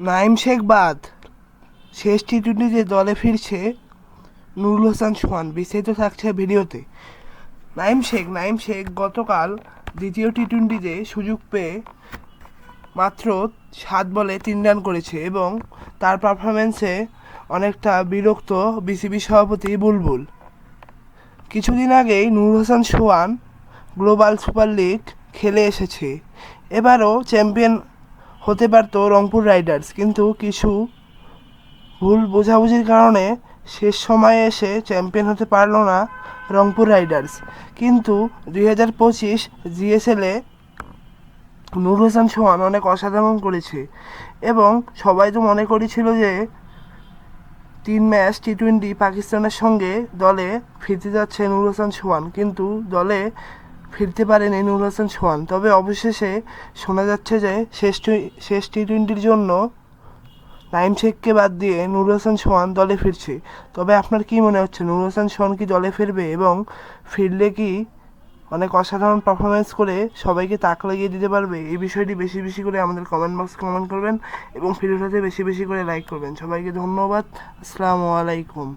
নাইম শেখ বাদ। শেষ টি টোয়েন্টিতে দলে ফিরছে নুরুল হাসান সোহান, বিস্তারিত থাকছে ভিডিওতে। নাইম শেখ নাইম শেখ গতকাল দ্বিতীয় টি টোয়েন্টিতে সুযোগ পেয়ে মাত্র সাত বলে তিন রান করেছে এবং তার পারফরমেন্সে অনেকটা বিরক্ত বিসিবি সভাপতি বুলবুল। কিছুদিন আগেই Nurul Hasan Sohan global super league খেলে এসেছে। এবারও চ্যাম্পিয়ন হতে পারত রংপুর রাইডার্স, কিন্তু কিছু ভুল বোঝাবুঝির কারণে শেষ সময়ে এসে চ্যাম্পিয়ন হতে পারল না রংপুর রাইডার্স। কিন্তু দুই হাজার পঁচিশ জিএসএলে নুর হোসেন সোহান অনেক অসাধারণ করেছে এবং সবাই তো মনে করেছিল যে তিন ম্যাচ টি টোয়েন্টি পাকিস্তানের সঙ্গে দলে ফিরতে যাচ্ছে নুর হোসেন সোহান। কিন্তু দলে ফিরতে পারেনি নুর হোসেন সোহান। তবে অবশেষে শোনা যাচ্ছে যে শেষ শেষ টি টোয়েন্টির জন্য নাইম শেখকে বাদ দিয়ে নুর হোসেন সোহান দলে ফিরছে। তবে আপনার কি মনে হচ্ছে? নুর হোসেন সোহান কি দলে ফিরবে এবং ফিরলে কি অনেক অসাধারণ পারফরমেন্স করে সবাইকে তাক লাগিয়ে দিতে পারবে? এই বিষয়টি বেশি বেশি করে আমাদের কমেন্ট বক্স কমেন্ট করবেন এবং ভিডিওটাতে বেশি বেশি করে লাইক করবেন। সবাইকে ধন্যবাদ। আসসালামু আলাইকুম।